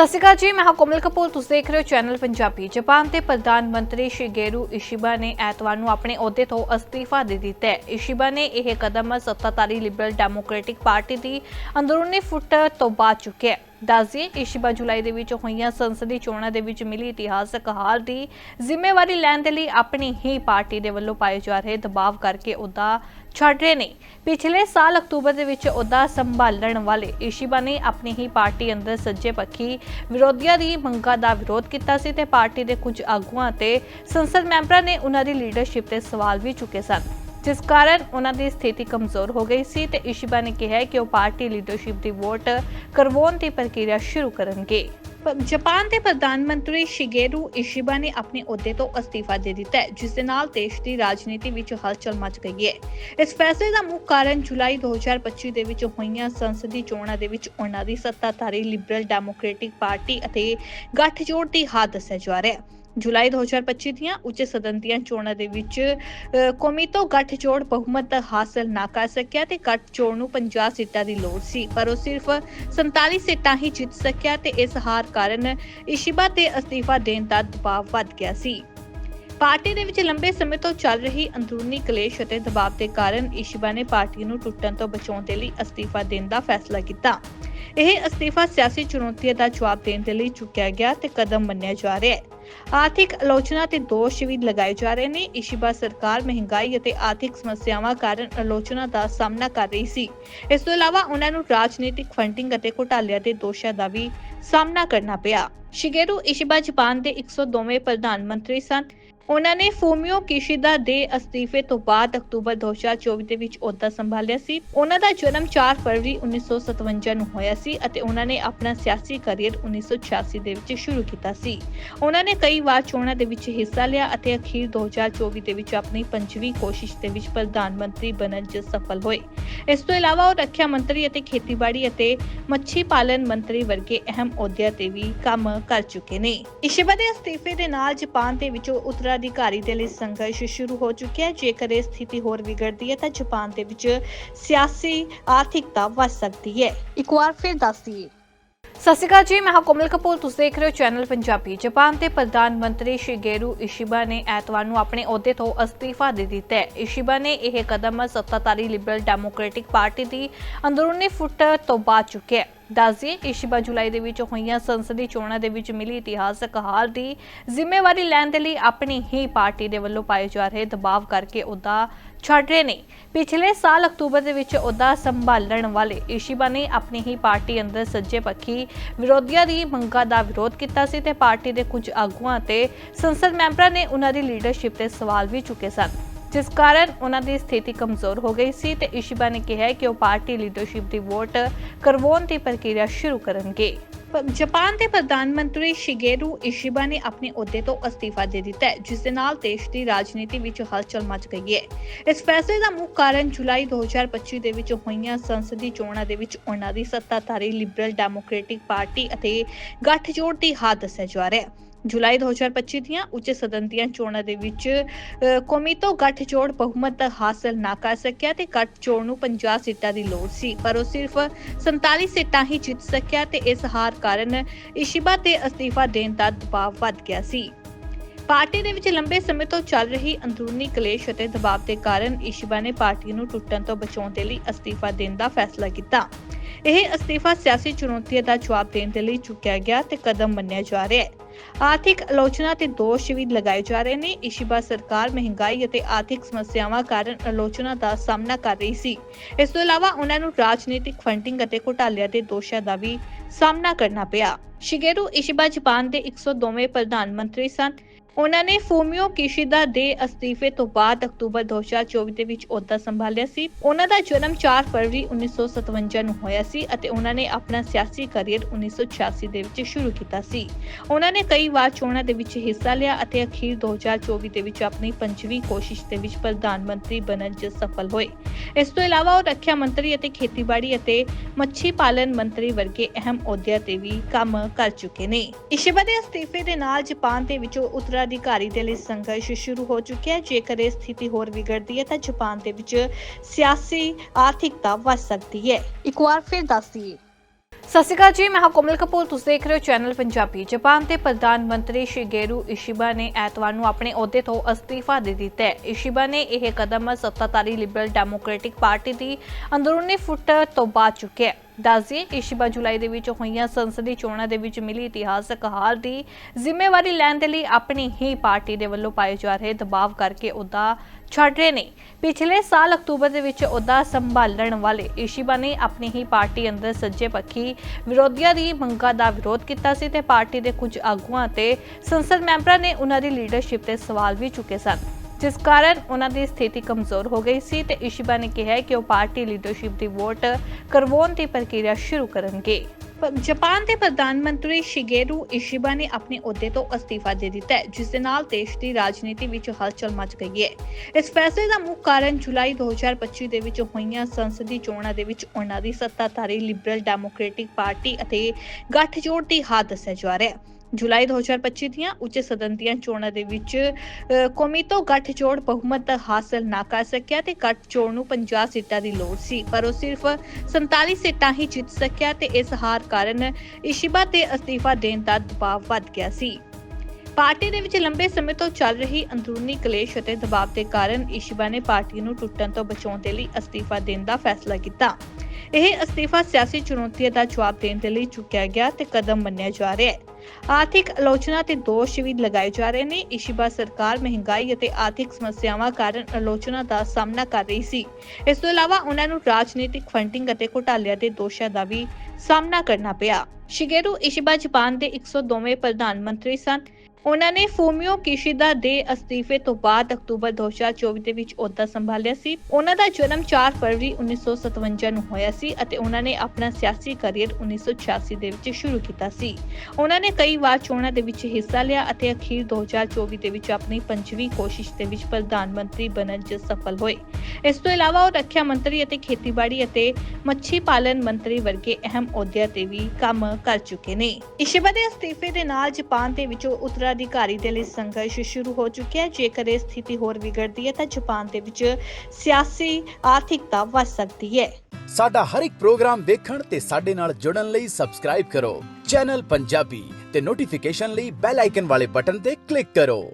ਸਤਿ ਸ਼੍ਰੀ ਅਕਾਲ ਜੀ, ਮੈਂ ਹਾਂ ਕੋਮਲ ਕਪੂਰ। ਤੁਸੀਂ ਦੇਖ ਰਹੇ ਹੋ ਚੈਨਲ ਪੰਜਾਬੀ ਜਾਪਾਨ ਦੇ ਪ੍ਰਧਾਨ ਮੰਤਰੀ ਸ਼ਿਗੇਰੂ ਇਸ਼ਿਬਾ ਨੇ ਐਤਵਾਰ ਨੂੰ ਆਪਣੇ ਅਹੁਦੇ ਤੋਂ ਅਸਤੀਫਾ ਦੇ ਦਿੱਤਾ ਹੈ। ਇਸ਼ਿਬਾ ਨੇ ਇਹ ਕਦਮ ਸੱਤਾਧਾਰੀ ਲਿਬਰਲ ਡੈਮੋਕ੍ਰੈਟਿਕ ਪਾਰਟੀ ਦੀ ਅੰਦਰੂਨੀ ਫੁੱਟ ਤੋਂ ਬਾਅਦ ਚੁੱਕਿਆ ਹੈ। ਦੱਸਦੀਏ ਇਸ਼ਿਬਾ ਜੁਲਾਈ ਦੇ ਵਿੱਚ ਹੋਈਆਂ ਸੰਸਦੀ ਚੋਣਾਂ ਦੇ ਵਿੱਚ ਮਿਲੀ ਇਤਿਹਾਸਕ ਹਾਰ ਦੀ ਜ਼ਿੰਮੇਵਾਰੀ ਲੈਣ ਦੇ ਲਈ ਆਪਣੀ ਹੀ ਪਾਰਟੀ ਦੇ ਵੱਲੋਂ ਪਾਏ ਜਾ ਰਹੇ ਦਬਾਅ ਕਰਕੇ ਉਹਦਾ ਛੱਡ ਰਹੇ ਨੇ। ਪਿਛਲੇ ਸਾਲ ਅਕਤੂਬਰ ਦੇ ਵਿੱਚ ਉਹਦਾ ਸੰਭਾਲਣ ਵਾਲੇ ਈਸ਼ੀਬਾ ਨੇ ਆਪਣੀ ਹੀ ਪਾਰਟੀ ਅੰਦਰ ਸੱਜੇ ਪੱਖੀ ਵਿਰੋਧੀਆਂ ਦੀ ਮੰਗਾਂ ਦਾ ਵਿਰੋਧ ਕੀਤਾ ਸੀ ਤੇ ਪਾਰਟੀ ਦੇ ਕੁਝ ਆਗੂਆਂ ਤੇ ਸੰਸਦ ਮੈਂਬਰਾਂ ਨੇ ਉਹਨਾਂ ਦੀ ਲੀਡਰਸ਼ਿਪ ਤੇ ਸਵਾਲ ਵੀ ਚੁੱਕੇ ਸਨ। ਜਿਸ ਕਾਰਨ ਉਹਨਾਂ ਦੀ ਸਥਿਤੀ ਕਮਜ਼ੋਰ ਹੋ ਗਈ ਸੀ ਤੇ ਇਸ਼ਿਬਾ ਨੇ ਕਿਹਾ ਕਿ ਉਹ ਪਾਰਟੀ ਲੀਡਰਸ਼ਿਪ ਦੀ ਵੋਟ ਕਰਵਾਉਣ ਦੀ ਪ੍ਰਕਿਰਿਆ ਸ਼ੁਰੂ ਕਰਨਗੇ। ਜਾਪਾਨ ਦੇ ਪ੍ਰਧਾਨ ਮੰਤਰੀ ਸ਼ਿਗੇਰੂ ਇਸ਼ਿਬਾ ਨੇ ਆਪਣੇ ਅਹੁਦੇ ਤੋਂ ਅਸਤੀਫਾ ਦੇ ਦਿੱਤਾ ਹੈ, ਜਿਸ ਦੇ ਨਾਲ ਦੇਸ਼ ਦੀ ਰਾਜਨੀਤੀ ਵਿੱਚ ਹਲਚਲ ਮਚ ਗਈ ਹੈ। ਇਸ ਫੈਸਲੇ ਦਾ ਮੁੱਖ ਕਾਰਨ ਜੁਲਾਈ 2025 ਦੇ ਵਿੱਚ ਹੋਈਆਂ ਸੰਸਦੀ ਚੋਣਾਂ ਦੇ ਵਿੱਚ ਉਹਨਾਂ ਦੀ ਸੱਤਾਧਾਰੀ ਲਿਬਰਲ ਡੈਮੋਕ੍ਰੈਟਿਕ ਪਾਰਟੀ ਅਤੇ ਗੱਠਜੋੜ ਦੀ ਹਾਰ ਦੱਸਿਆ ਜਾ ਰਿਹਾ ਹੈ। ਜੁਲਾਈ 2025 ਦੀਆਂ ਉੱਚ ਸਦਨ ਦੀਆਂ ਚੋਣਾਂ ਦੇ ਵਿੱਚ ਕੌਮੀ ਤੋਂ ਗੱਠਜੋੜ ਬਹੁਮਤ ਹਾਸਲ ਨਾ ਕਰ ਸਕਿਆ ਤੇ ਗੱਠਜੋੜ ਨੂੰ 50 ਸੀਟਾਂ ਦੀ ਲੋੜ ਸੀ, ਪਰ ਉਹ ਸਿਰਫ 47 ਸੀਟਾਂ ਹੀ ਜਿੱਤ ਸਕਿਆ ਤੇ ਇਸ ਹਾਰ ਕਾਰਨ ਇਸ਼ਿਬਾ ਤੇ ਅਸਤੀਫਾ ਦੇਣ ਦਾ ਦਬਾਅ ਵੱਧ ਗਿਆ ਸੀ। ਪਾਰਟੀ ਦੇ ਵਿੱਚ ਲੰਬੇ ਸਮੇਂ ਤੋਂ ਚੱਲ ਰਹੀ ਅੰਦਰੂਨੀ ਕਲੇਸ਼ ਅਤੇ ਦਬਾਅ ਦੇ ਕਾਰਨ ਇਸ਼ਿਬਾ ਨੇ ਪਾਰਟੀ ਨੂੰ ਟੁੱਟਣ ਤੋਂ ਬਚਾਉਣ ਦੇ ਲਈ ਅਸਤੀਫਾ ਦੇਣ ਦਾ ਫੈਸਲਾ ਕੀਤਾ। ਇਹ ਅਸਤੀਫਾ ਸਿਆਸੀ ਚੁਣੌਤੀਆਂ ਦਾ ਜਵਾਬ ਦੇਣ ਦੇ ਲਈ ਚੁੱਕਿਆ ਗਿਆ ਤੇ ਕਦਮ ਮੰਨਿਆ ਜਾ ਰਿਹਾ ਹੈ। ਆਰਥਿਕ ਆਲੋਚਨਾ ਤੇ ਦੋਸ਼ ਵੀ ਲਗਾਏ ਜਾ ਰਹੇ ਨੇ। ਇਸ਼ਿਬਾ ਸਰਕਾਰ ਮਹਿੰਗਾਈ ਅਤੇ ਆਰਥਿਕ ਸਮੱਸਿਆਵਾਂ ਕਾਰਨ ਆਲੋਚਨਾ ਦਾ ਸਾਹਮਣਾ ਕਰ ਰਹੀ ਸੀ। ਇਸ ਤੋਂ ਇਲਾਵਾ ਉਹਨਾਂ ਨੂੰ ਰਾਜਨੀਤਿਕ ਫੰਡਿੰਗ ਅਤੇ ਘੁਟਾਲਿਆਂ ਦੇ ਦੋਸ਼ਾਂ ਦਾ ਵੀ ਸਾਹਮਣਾ ਕਰਨਾ ਪਿਆ। ਸ਼ਿਗੇਰੂ ਇਸ਼ਿਬਾ ਜਾਪਾਨ ਦੇ 102ਵੇਂ ਪ੍ਰਧਾਨ ਮੰਤਰੀ ਸਨ। ਉਹਨਾਂ ਨੇ ਫੂਮਿਓ ਕਿਸ਼ੀਦਾ ਦੇ ਅਸਤੀਫੇ ਤੋਂ ਬਾਅਦ ਅਕਤੂਬਰ 2024 ਦੇ ਵਿੱਚ ਅਹੁਦਾ ਸੰਭਾਲਿਆ ਸੀ। ਉਹਨਾਂ ਦਾ ਜਨਮ 4 ਫਰਵਰੀ 1957 ਨੂੰ ਹੋਇਆ ਸੀ ਅਤੇ ਉਹਨਾਂ ਨੇ ਆਪਣਾ ਸਿਆਸੀ ਕੈਰੀਅਰ 1986 ਦੇ ਵਿੱਚ ਸ਼ੁਰੂ ਕੀਤਾ ਸੀ। ਉਹਨਾਂ ਨੇ ਕਈ ਵਾਰ ਚੋਣਾਂ ਦੇ ਵਿੱਚ ਹਿੱਸਾ ਲਿਆ ਅਤੇ ਅਖੀਰ 2024 ਦੇ ਵਿੱਚ ਆਪਣੀ ਪੰਜਵੀਂ ਕੋਸ਼ਿਸ਼ ਦੇ ਵਿੱਚ ਪ੍ਰਧਾਨ ਮੰਤਰੀ ਬਣਨ 'ਚ ਸਫਲ ਹੋਏ। ਇਸ ਤੋਂ ਇਲਾਵਾ ਉਹ ਰੱਖਿਆ ਮੰਤਰੀ ਅਤੇ ਖੇਤੀਬਾੜੀ ਅਤੇ ਮੱਛੀ ਪਾਲਣ ਮੰਤਰੀ ਵਰਗੇ ਅਹਿਮ ਅਹੁਦਿਆਂ ਤੇ ਵੀ ਕੰਮ ਕਰ ਚੁੱਕੇ ਨੇ। ਇਸ਼ਿਬਾ ਦੇ ਅਸਤੀਫੇ ਦੇ ਨਾਲ ਜਾਪਾਨ ਦੇ ਵਿੱਚੋਂ ਅਧਿਕਾਰੀ ਦੇ ਲਈ ਸੰਘਰਸ਼ ਸ਼ੁਰੂ ਹੋ ਚੁੱਕਿਆ ਹੈ। ਜੇਕਰ ਇਹ ਸਥਿਤੀ ਹੋਰ ਵਿਗੜਦੀ ਹੈ, ਤਾਂ ਜਾਪਾਨ ਦੇ ਵਿੱਚ ਸਿਆਸੀ ਆਰਥਿਕਤਾ ਵੱਧ ਸਕਦੀ ਹੈ। ਇੱਕ ਵਾਰ ਫਿਰ ਦੱਸ ਦਈਏ ਸਤਿ ਸ਼੍ਰੀ ਅਕਾਲ ਜੀ, ਮੈਂ ਹਾਂ ਕੋਮਲ ਕਪੂਰ। ਤੁਸੀਂ ਦੇਖ ਰਹੇ ਹੋ ਚੈਨਲ ਪੰਜਾਬੀ ਜਾਪਾਨ ਦੇ ਪ੍ਰਧਾਨ ਮੰਤਰੀ ਸ਼ਿਗੇਰੂ ਇਸ਼ਿਬਾ ਨੇ ਐਤਵਾਰ ਨੂੰ ਆਪਣੇ ਅਹੁਦੇ ਤੋਂ ਅਸਤੀਫਾ ਦੇ ਦਿੱਤਾ ਹੈ। ਇਸ਼ਿਬਾ ਨੇ ਇਹ ਕਦਮ ਸੱਤਾਧਾਰੀ ਲਿਬਰਲ ਡੈਮੋਕ੍ਰੈਟਿਕ ਪਾਰਟੀ ਦੀ ਅੰਦਰੂਨੀ ਫੁੱਟ ਤੋਂ ਬਾਅਦ ਚੁੱਕਿਆ ਹੈ। ਦੱਸਦੀਏ ਇਸ਼ਿਬਾ ਜੁਲਾਈ ਦੇ ਵਿੱਚ ਹੋਈਆਂ ਸੰਸਦੀ ਚੋਣਾਂ ਦੇ ਵਿੱਚ ਮਿਲੀ ਇਤਿਹਾਸਕ ਹਾਰ ਦੀ ਜ਼ਿੰਮੇਵਾਰੀ ਲੈਣ ਦੇ ਲਈ ਆਪਣੀ ਹੀ ਪਾਰਟੀ ਦੇ ਵੱਲੋਂ ਪਾਏ ਜਾ ਰਹੇ ਦਬਾਅ ਕਰਕੇ ਉਹਦਾ ਛੱਡ ਰਹੇ ਨੇ। ਪਿਛਲੇ ਸਾਲ ਅਕਤੂਬਰ ਦੇ ਵਿੱਚ ਉਹਦਾ ਸੰਭਾਲਣ ਵਾਲੇ ਈਸ਼ੀਬਾ ਨੇ ਆਪਣੀ ਹੀ ਪਾਰਟੀ ਅੰਦਰ ਸੱਜੇ ਪੱਖੀ ਵਿਰੋਧੀਆਂ ਦੀ ਮੰਗਾਂ ਦਾ ਵਿਰੋਧ ਕੀਤਾ ਸੀ ਤੇ ਪਾਰਟੀ ਦੇ ਕੁਝ ਆਗੂਆਂ ਤੇ ਸੰਸਦ ਮੈਂਬਰਾਂ ਨੇ ਉਹਨਾਂ ਦੀ ਲੀਡਰਸ਼ਿਪ ਤੇ ਸਵਾਲ ਵੀ ਚੁੱਕੇ ਸਨ। ਜਿਸ ਕਾਰਨ ਉਹਨਾਂ ਦੀ ਸਥਿਤੀ ਕਮਜ਼ੋਰ ਹੋ ਗਈ ਸੀ ਤੇ ਈਸ਼ੀਬਾ ਨੇ ਕਿਹਾ ਕਿ ਉਹ ਪਾਰਟੀ ਲੀਡਰਸ਼ਿਪ ਦੀ ਵੋਟ ਕਰਵਾਉਣ ਦੀ ਪ੍ਰਕਿਰਿਆ ਸ਼ੁਰੂ ਕਰਨਗੇ। ਜਾਪਾਨ ਦੇ ਪ੍ਰਧਾਨ ਮੰਤਰੀ ਸ਼ਿਗੇਰੂ ਇਸ਼ਿਬਾ ਨੇ ਆਪਣੇ ਅਹੁਦੇ ਤੋਂ ਅਸਤੀਫਾ ਦੇ ਦਿੱਤਾ ਹੈ, ਜਿਸ ਦੇ ਨਾਲ ਦੇਸ਼ ਦੀ ਰਾਜਨੀਤੀ ਵਿੱਚ ਹਲਚਲ ਮਚ ਗਈ ਹੈ। ਇਸ ਫੈਸਲੇ ਦਾ ਮੁੱਖ ਕਾਰਨ ਜੁਲਾਈ 2025 ਦੇ ਵਿੱਚ ਹੋਈਆਂ ਸੰਸਦੀ ਚੋਣਾਂ ਦੇ ਵਿੱਚ ਉਹਨਾਂ ਦੀ ਸੱਤਾਧਾਰੀ ਲਿਬਰਲ ਡੈਮੋਕ੍ਰੈਟਿਕ ਪਾਰਟੀ ਅਤੇ ਗੱਠਜੋੜ ਦੀ ਹਾਰ ਦੱਸਿਆ ਜਾ ਰਿਹਾ ਹੈ। ਜੁਲਾਈ 2025 ਦੀਆਂ ਉੱਚ ਸਦਨ ਦੀਆਂ ਚੋਣਾਂ ਦੇ ਵਿੱਚ ਕੌਮੀ ਤੋਂ ਗੱਠਜੋੜ ਬਹੁਮਤ ਹਾਸਲ ਨਾ ਕਰ ਸਕਿਆ ਤੇ ਗੱਠਜੋੜ ਨੂੰ 50 ਸੀਟਾਂ ਦੀ ਲੋੜ ਸੀ, ਪਰ ਉਹ ਸਿਰਫ 47 ਸੀਟਾਂ ਹੀ ਜਿੱਤ ਸਕਿਆ ਤੇ ਇਸ ਹਾਰ ਕਾਰਨ ਇਸ਼ਿਬਾ ਤੇ ਅਸਤੀਫਾ ਦੇਣ ਦਾ ਦਬਾਅ ਵੱਧ ਗਿਆ ਸੀ। ਪਾਰਟੀ ਦੇ ਵਿੱਚ ਲੰਬੇ ਸਮੇਂ ਤੋਂ ਚੱਲ ਰਹੀ ਅੰਦਰੂਨੀ ਕਲੇਸ਼ ਅਤੇ ਦਬਾਅ ਦੇ ਕਾਰਨ ਇਸ਼ਿਬਾ ਨੇ ਪਾਰਟੀ ਨੂੰ ਟੁੱਟਣ ਤੋਂ ਬਚਾਉਣ ਦੇ ਲਈ ਅਸਤੀਫਾ ਦੇਣ ਦਾ ਫੈਸਲਾ ਕੀਤਾ। ਇਹ ਅਸਤੀਫਾ ਸਿਆਸੀ ਚੁਣੌਤੀਆਂ ਦਾ ਜਵਾਬ ਦੇਣ ਦੇ ਲਈ ਚੁੱਕਿਆ ਗਿਆ ਤੇ ਕਦਮ ਮੰਨਿਆ ਜਾ ਰਿਹਾ ਹੈ। ਆਰਥਿਕ ਆਲੋਚਨਾ ਤੇ ਦੋਸ਼ ਵੀ ਲਗਾਏ ਜਾ ਰਹੇ ਨੇ। ਇਸ਼ਿਬਾ ਸਰਕਾਰ ਮਹਿੰਗਾਈ ਅਤੇ ਆਰਥਿਕ ਸਮੱਸਿਆਵਾਂ ਕਾਰਨ ਆਲੋਚਨਾ ਦਾ ਸਾਹਮਣਾ ਕਰ ਰਹੀ ਸੀ। ਇਸ ਤੋਂ ਇਲਾਵਾ ਉਹਨਾਂ ਨੂੰ ਰਾਜਨੀਤਿਕ ਫੰਡਿੰਗ ਅਤੇ ਘੁਟਾਲਿਆਂ ਦੇ ਦੋਸ਼ਾਂ ਦਾ ਵੀ ਸਾਹਮਣਾ ਕਰਨਾ ਪਿਆ। ਸ਼ਿਗੇਰੂ ਇਸ਼ਿਬਾ ਜਾਪਾਨ ਦੇ 102ਵੇਂ ਪ੍ਰਧਾਨ ਮੰਤਰੀ ਸਨ। ਉਹਨਾਂ ਨੇ ਫੂਮੀਓ ਕਿਸ਼ਿਦਾ ਦੇ ਅਸਤੀਫੇ ਤੋਂ ਬਾਅਦ ਅਕਤੂਬਰ 2024 ਦੇ ਵਿੱਚ ਅਹੁਦਾ ਸੰਭਾਲਿਆ ਸੀ। ਉਹਨਾਂ ਦਾ ਜਨਮ 4 ਫਰਵਰੀ 1957 ਨੂੰ ਹੋਇਆ ਸੀ ਅਤੇ ਉਹਨਾਂ ਨੇ ਆਪਣਾ ਸਿਆਸੀ ਕੈਰੀਅਰ 1986 ਦੇ ਵਿੱਚ ਸ਼ੁਰੂ ਕੀਤਾ ਸੀ। ਉਹਨਾਂ ਨੇ ਕਈ ਵਾਰ ਚੋਣਾਂ ਦੇ ਵਿੱਚ ਹਿੱਸਾ ਲਿਆ ਅਤੇ ਅਖੀਰ 2024 ਦੇ ਵਿੱਚ ਆਪਣੀ ਪੰਜਵੀਂ ਕੋਸ਼ਿਸ਼ ਦੇ ਵਿੱਚ ਪ੍ਰਧਾਨ ਮੰਤਰੀ ਬਣਨ 'ਚ ਸਫਲ ਹੋਏ। ਇਸ ਤੋਂ ਇਲਾਵਾ ਉਹ ਰੱਖਿਆ ਮੰਤਰੀ ਅਤੇ ਖੇਤੀਬਾੜੀ ਅਤੇ ਮੱਛੀ ਪਾਲਣ ਮੰਤਰੀ ਵਰਗੇ ਅਹਿਮ ਅਹੁਦਿਆਂ ਤੇ ਵੀ ਕੰਮ ਕਰ ਚੁੱਕੇ ਨੇ। ਇਸ਼ਿਬਾ ਦੇ ਅਸਤੀਫੇ ਦੇ ਨਾਲ ਜਾਪਾਨ ਦੇ ਵਿੱਚੋਂ ਉੱਤਰਾਧਿਕਾਰੀ ਦੇ ਲਈ ਸੰਘਰਸ਼ ਸ਼ੁਰੂ ਹੋ ਚੁੱਕਿਆ ਹੈ। ਜੇਕਰ ਇਹ ਸਥਿਤੀ ਹੋਰ ਵਿਗੜਦੀ ਹੈ ਤਾਂ ਜਾਪਾਨ ਦੇ ਵਿੱਚ ਸਿਆਸੀ ਆਰਥਿਕਤਾ ਵੱਧ ਸਕਦੀ ਹੈ। ਇੱਕ ਵਾਰ ਫਿਰ ਦੱਸ ਦਈਏ ਸਤਿ ਸ਼੍ਰੀ ਅਕਾਲ ਜੀ ਮੈਂ ਹਾਂ ਕੋਮਲ ਕਪੂਰ। ਤੁਸੀਂ ਦੇਖ ਰਹੇ ਹੋ ਚੈਨਲ ਪੰਜਾਬੀ। ਜਾਪਾਨ ਦੇ ਪ੍ਰਧਾਨ ਮੰਤਰੀ ਸ਼ਿਗੇਰੂ ਇਸ਼ਿਬਾ ਨੇ ਐਤਵਾਰ ਨੂੰ ਆਪਣੇ ਅਹੁਦੇ ਤੋਂ ਅਸਤੀਫਾ ਦੇ ਦਿੱਤਾ ਹੈ। ਇਸ਼ਿਬਾ ਨੇ ਇਹ ਕਦਮ ਸੱਤਾਧਾਰੀ ਲਿਬਰਲ ਡੈਮੋਕ੍ਰੈਟਿਕ ਪਾਰਟੀ ਦੀ ਅੰਦਰੂਨੀ ਫੁੱਟ ਤੋਂ ਬਾਅਦ ਚੁੱਕਿਆ ਹੈ। ਦੱਸਦੀਏ ਇਸ਼ਿਬਾ ਜੁਲਾਈ ਦੇ ਵਿੱਚ ਹੋਈਆਂ ਸੰਸਦੀ ਚੋਣਾਂ ਦੇ ਵਿੱਚ ਮਿਲੀ ਇਤਿਹਾਸਕ ਹਾਰ ਦੀ ਜ਼ਿੰਮੇਵਾਰੀ ਲੈਣ ਦੇ ਲਈ ਆਪਣੀ ਹੀ ਪਾਰਟੀ ਦੇ ਵੱਲੋਂ ਪਾਏ ਜਾ ਰਹੇ ਦਬਾਅ ਕਰਕੇ ਉਹਦਾ ਛੱਡ ਰਹੇ ਨੇ। ਪਿਛਲੇ ਸਾਲ ਅਕਤੂਬਰ ਦੇ ਵਿੱਚ ਉਹਦਾ ਸੰਭਾਲਣ ਵਾਲੇ ਈਸ਼ੀਬਾ ਨੇ ਆਪਣੀ ਹੀ ਪਾਰਟੀ ਅੰਦਰ ਸੱਜੇ ਪੱਖੀ ਵਿਰੋਧੀਆਂ ਦੀ ਮੰਗਾਂ ਦਾ ਵਿਰੋਧ ਕੀਤਾ ਸੀ ਤੇ ਪਾਰਟੀ ਦੇ ਕੁਝ ਆਗੂਆਂ ਤੇ ਸੰਸਦ ਮੈਂਬਰਾਂ ਨੇ ਉਹਨਾਂ ਦੀ ਲੀਡਰਸ਼ਿਪ ਤੇ ਸਵਾਲ ਵੀ ਚੁੱਕੇ ਸਨ। ਜਿਸ ਕਾਰਨ ਉਹਨਾਂ ਦੀ ਸਥਿਤੀ ਕਮਜ਼ੋਰ ਹੋ ਗਈ ਸੀ ਤੇ ਇਸ਼ਿਬਾ ਨੇ ਕਿਹਾ ਕਿ ਉਹ ਪਾਰਟੀ ਲੀਡਰਸ਼ਿਪ ਦੀ ਵੋਟ ਕਰਵਾਉਣ ਦੀ ਪ੍ਰਕਿਰਿਆ ਸ਼ੁਰੂ ਕਰਨਗੇ। ਜਾਪਾਨ ਦੇ ਪ੍ਰਧਾਨ ਮੰਤਰੀ ਸ਼ਿਗੇਰੂ ਇਸ਼ਿਬਾ ਨੇ ਆਪਣੇ ਅਹੁਦੇ ਤੋਂ ਅਸਤੀਫਾ ਦੇ ਦਿੱਤਾ ਹੈ, ਜਿਸ ਦੇ ਨਾਲ ਦੇਸ਼ ਦੀ ਰਾਜਨੀਤੀ ਵਿੱਚ ਹਲਚਲ ਮਚ ਗਈ ਹੈ। ਇਸ ਫੈਸਲੇ ਦਾ ਮੁੱਖ ਕਾਰਨ ਜੁਲਾਈ 2025 ਦੇ ਵਿੱਚ ਹੋਈਆਂ ਸੰਸਦੀ ਚੋਣਾਂ ਦੇ ਵਿੱਚ ਉਹਨਾਂ ਦੀ ਸੱਤਾਧਾਰੀ ਲਿਬਰਲ ਡੈਮੋਕ੍ਰੈਟਿਕ ਪਾਰਟੀ ਅਤੇ ਗੱਠਜੋੜ ਦੀ ਹਾਰ ਦੱਸਿਆ ਜਾ ਰਿਹਾ ਹੈ। ਜੁਲਾਈ 2025 ਦੀਆਂ ਉੱਚ ਸਦਨ ਦੀਆਂ ਚੋਣਾਂ ਦੇ ਵਿੱਚ ਕੌਮੀ ਤੋਂ ਗੱਠਜੋੜ ਬਹੁਮਤ ਹਾਸਲ ਨਾ ਕਰ ਸਕਿਆ ਤੇ ਗੱਠਜੋੜ ਨੂੰ 50 ਸੀਟਾਂ ਦੀ ਲੋੜ ਸੀ। ਪਰ ਉਹ ਸਿਰਫ 47 ਸੀਟਾਂ ਹੀ ਜਿੱਤ ਸਕਿਆ ਤੇ ਇਸ ਹਾਰ ਕਾਰਨ ਇਸ਼ਿਬਾ ਤੇ ਅਸਤੀਫਾ ਦੇਣ ਦਾ ਦਬਾਅ ਵੱਧ ਗਿਆ ਸੀ। ਪਾਰਟੀ ਦੇ ਵਿੱਚ ਲੰਬੇ ਸਮੇਂ ਤੋਂ ਚੱਲ ਰਹੀ ਅੰਦਰੂਨੀ ਕਲੇਸ਼ ਅਤੇ ਦਬਾਅ ਦੇ ਕਾਰਨ ਇਸ਼ਿਬਾ ਨੇ ਪਾਰਟੀ ਨੂੰ ਟੁੱਟਣ ਤੋਂ ਬਚਾਉਣ ਦੇ ਲਈ ਅਸਤੀਫਾ ਦੇਣ ਦਾ ਫੈਸਲਾ ਕੀਤਾ। ਇਹ ਅਸਤੀਫਾ ਸਿਆਸੀ ਚੁਣੌਤੀਆਂ ਦਾ ਜਵਾਬ ਦੇਣ ਦੇ ਲਈ ਚੁੱਕਿਆ ਗਿਆ ਤੇ ਕਦਮ ਮੰਨਿਆ ਜਾ ਰਿਹਾ ਹੈ। ਆਰਥਿਕ ਆਲੋਚਨਾ ਤੇ ਦੋਸ਼ ਵੀ ਲਗਾਏ ਜਾ ਰਹੇ ਨੇ। ਇਸ਼ਿਬਾ ਸਰਕਾਰ ਮਹਿੰਗਾਈ ਅਤੇ ਆਰਥਿਕ ਸਮੱਸਿਆਵਾਂ ਕਾਰਨ ਆਲੋਚਨਾ ਦਾ ਸਾਹਮਣਾ ਕਰ ਰਹੀ ਸੀ। ਇਸ ਤੋਂ ਇਲਾਵਾ ਉਹਨਾਂ ਨੂੰ ਰਾਜਨੀਤਿਕ ਫੰਡਿੰਗ ਅਤੇ ਘੁਟਾਲਿਆਂ ਦੇ ਦੋਸ਼ਾਂ ਦਾ ਵੀ ਸਾਹਮਣਾ ਕਰਨਾ ਪਿਆ। ਸ਼ਿਗੇਰੂ ਇਸ਼ਿਬਾ ਜਾਪਾਨ ਦੇ 102ਵੇਂ ਪ੍ਰਧਾਨ ਮੰਤਰੀ ਸਨ। ਉਹਨਾਂ ਨੇ ਫੂਮਿਓ ਕਿਸ਼ੀਦਾ ਦੇ ਅਸਤੀਫੇ ਤੋਂ ਬਾਅਦ ਅਕਤੂਬਰ 2024 ਦੇ ਵਿੱਚ ਅਹੁਦਾ ਸੰਭਾਲਿਆ ਸੀ। ਉਹਨਾਂ ਦਾ ਜਨਮ 4 ਫਰਵਰੀ 1957 ਨੂੰ ਹੋਇਆ ਸੀ ਅਤੇ ਉਹਨਾਂ ਨੇ ਆਪਣਾ ਸਿਆਸੀ ਕੈਰੀਅਰ 1986 ਦੇ ਵਿੱਚ ਸ਼ੁਰੂ ਕੀਤਾ ਸੀ। ਉਹਨਾਂ ਨੇ ਕਈ ਵਾਰ ਚੋਣਾਂ ਦੇ ਵਿੱਚ ਹਿੱਸਾ ਲਿਆ ਅਤੇ ਅਖੀਰ 2024 ਦੇ ਵਿੱਚ ਆਪਣੀ ਪੰਜਵੀਂ ਕੋਸ਼ਿਸ਼ ਦੇ ਵਿੱਚ ਪ੍ਰਧਾਨ ਮੰਤਰੀ ਬਣਨ 'ਚ ਸਫਲ ਹੋਏ। ਇਸ ਤੋਂ ਇਲਾਵਾ ਉਹ ਰੱਖਿਆ ਮੰਤਰੀ ਅਤੇ ਖੇਤੀਬਾੜੀ ਅਤੇ ਮੱਛੀ ਪਾਲਣ ਮੰਤਰੀ ਵਰਗੇ ਅਹਿਮ ਅਹੁਦਿਆਂ ਤੇ ਵੀ ਕੰਮ ਕਰ ਚੁੱਕੇ ਨੇ। ਇਸ਼ਿਬਾ ਦੇ ਅਸਤੀਫੇ ਦੇ ਨਾਲ ਜਾਪਾਨ ਦੇ ਵਿੱਚ ਉੱਤਰਾਧਿਕਾਰੀ ਦੇ ਲਈ ਸੰਘਰਸ਼ ਸ਼ੁਰੂ ਹੋ ਚੁੱਕਿਆ ਹੈ। ਜੇਕਰ ਇਹ ਸਥਿਤੀ ਹੋਰ ਵਿਗੜਦੀ ਹੈ ਤਾਂ ਜਾਪਾਨ ਦੇ ਵਿੱਚ ਸਿਆਸੀ ਆਰਥਿਕਤਾ ਵੱਧ ਸਕਦੀ ਹੈ। ਸਾਡਾ ਹਰ ਇੱਕ ਪ੍ਰੋਗਰਾਮ ਦੇਖਣ ਤੇ ਸਾਡੇ ਨਾਲ ਜੁੜਨ ਲਈ ਸਬਸਕ੍ਰਾਈਬ ਕਰੋ। ਚੈਨਲ ਪੰਜਾਬੀ ਤੇ ਨੋਟੀਫਿਕੇਸ਼ਨ ਲਈ ਬੈਲ ਆਈਕਨ ਵਾਲੇ ਬਟਨ ਤੇ ਕਲਿੱਕ ਕਰੋ।